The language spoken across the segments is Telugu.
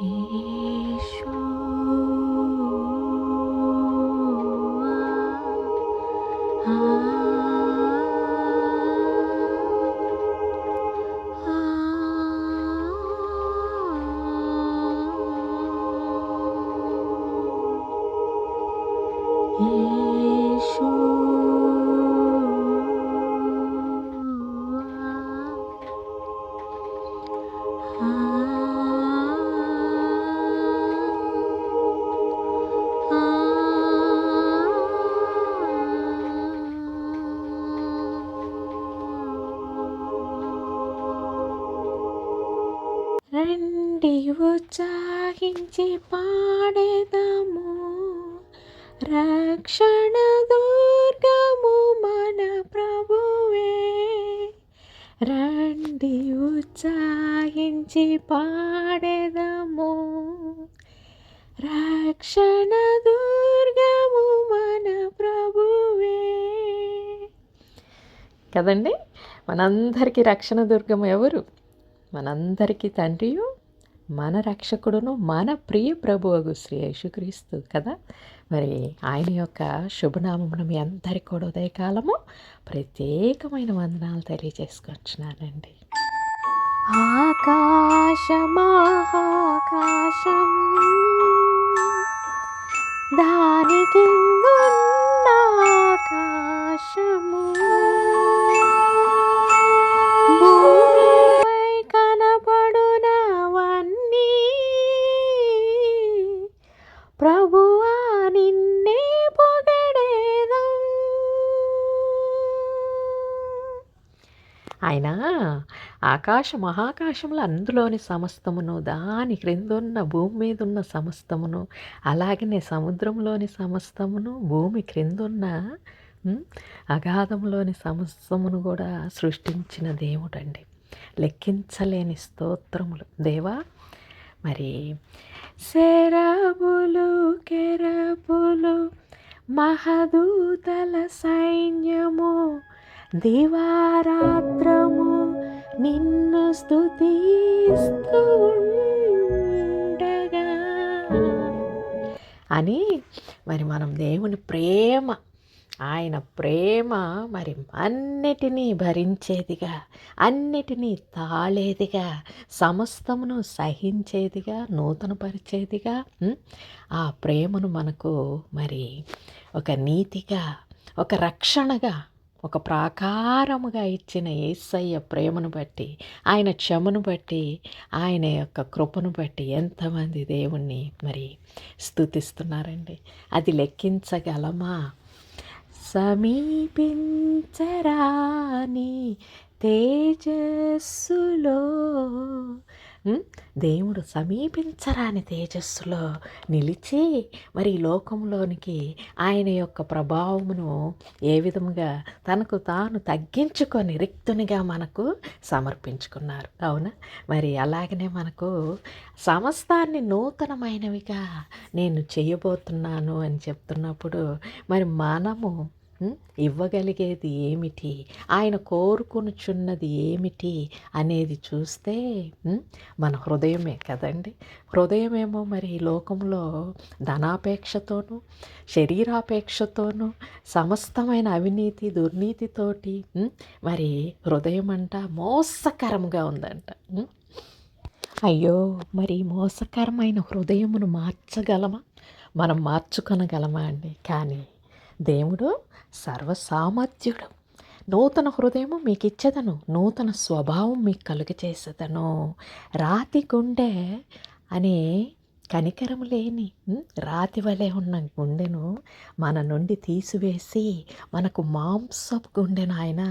Mm-hmm. రండి ఉత్సాహించి పాడేదము. రక్షణ దుర్గము మన ప్రభువే. రండి ఉత్సాహించి పాడేదాము. రక్షణ దుర్గము మన ప్రభువే. కదండి? మనందరికీ రక్షణ దుర్గము ఎవరు? మనందరికీ తండ్రియు మన రక్షకుడును మన ప్రియ ప్రభువగు శ్రీ యేసుక్రీస్తు కదా? మరి ఆయన యొక్క శుభనామమును మీ అందరికీ కూడా ఉదయకాలము ప్రత్యేకమైన వందనాలు తెలియజేసుకొచ్చినానండి ఆకాశమాకాశం దానికి ఆకాశము ఆయన ఆకాశ మహాకాశంలో అందులోని సమస్తమును దాని క్రిందున్న భూమి మీద ఉన్న సమస్తమును అలాగనే సముద్రంలోని సమస్తమును భూమి క్రిందున్న అగాధంలోని సమస్తమును కూడా సృష్టించిన దేవుడండి. లెక్కించలేని స్తోత్రములు. దేవా మరి శరబులు కెరబులు మహదూతల సైన్యము దివారాత్రము నిన్ను స్థుతిస్తూ ఉండగా. అని మరి మనం దేవుని ప్రేమ ఆయన ప్రేమ మరి అన్నిటినీ భరించేదిగా అన్నిటినీ తాళేదిగా సమస్తమును సహించేదిగా నూతనపరిచేదిగా ఆ ప్రేమను మనకు మరి ఒక నీతిగా ఒక రక్షణగా ఒక ప్రాకారముగా ఇచ్చిన ఏసయ్య ప్రేమను బట్టి ఆయన క్షమను బట్టి ఆయన యొక్క కృపను బట్టి ఎంతమంది దేవుణ్ణి మరి స్తుతిస్తున్నారండి అది లెక్కించగలమా? సమీపించరాని తేజస్సులో దేవుడు సమీపించరాని తేజస్సులో నిలిచి మరి లోకంలోనికి ఆయన యొక్క ప్రభావమును ఏ విధముగా తనకు తాను తగ్గించుకొని రిక్తునిగా మనకు సమర్పించుకున్నారు. అవునా? మరి అలాగనే మనకు సమస్తాన్ని నూతనమైనవిగా నేను చేయబోతున్నాను అని చెప్తున్నప్పుడు మరి మనము ఇవ్వగలిగేది ఏమిటి? ఆయన కోరుకునుచున్నది ఏమిటి అనేది చూస్తే మన హృదయమే కదండి. హృదయమేమో మరి ఈ లోకంలో ధనాపేక్షతోనూ శరీరాపేక్షతోనూ సమస్తమైన అవినీతి దుర్నీతితోటి మరి హృదయం అంట మోసకరంగా ఉందంట. అయ్యో! మరి మోసకరమైన హృదయమును మార్చగలమా? మనం మార్చుకొనగలమా అండి? కానీ దేవుడు సర్వసామర్థ్యుడు. నూతన హృదయము మీకు ఇచ్చేదను నూతన స్వభావం మీకు కలుగ చేసేదను రాతి గుండె అనే కనికరము లేని రాతి వలె ఉన్న గుండెను మన నుండి తీసివేసి మనకు మాంసపు గుండెను ఆయన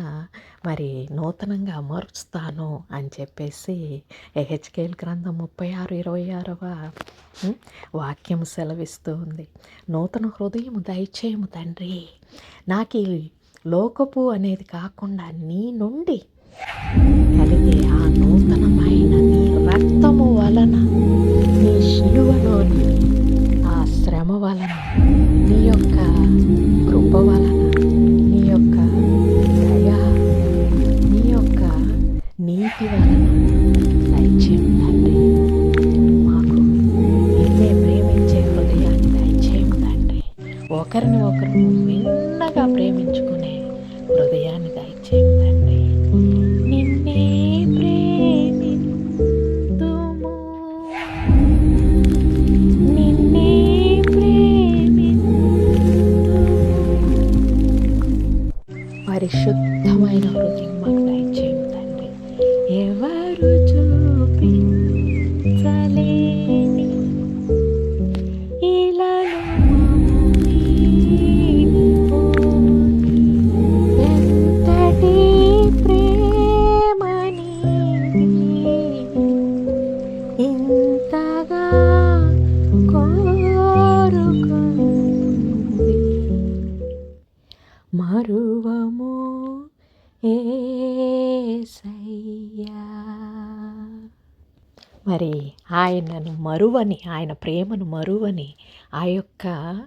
మరి నూతనంగా అమరుస్తాను అని చెప్పేసి హెచ్కేల్ గ్రంథం ముప్పై ఆరు ఇరవై ఆరవ వాక్యం సెలవిస్తూ ఉంది. నూతన హృదయము దయచేయము తండ్రి. నాకు ఈ లోకపు అనేది కాకుండా నీ నుండి ఒకరిని ఒకరు నిన్నగా ప్రేమించుకునే హృదయాన్ని దయచేయండి. పరిశుద్ధమైన హృదయం మాకు దయచేయండి. ఎవరు చూపించలే ఏసయ్యా. మరి ఆయనను మరువని ఆయన ప్రేమను మరువని ఆ యొక్క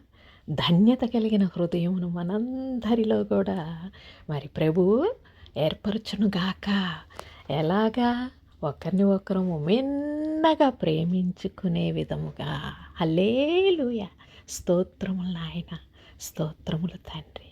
ధన్యత కలిగిన హృదయమును మనందరిలో కూడా మరి ప్రభువు ఏర్పరచునుగాక. ఎలాగా? ఒకరిని ఒకరము మిన్నగా ప్రేమించుకునే విధముగా. హల్లేలుయ. స్తోత్రములు నాయన. స్తోత్రములు తండ్రి.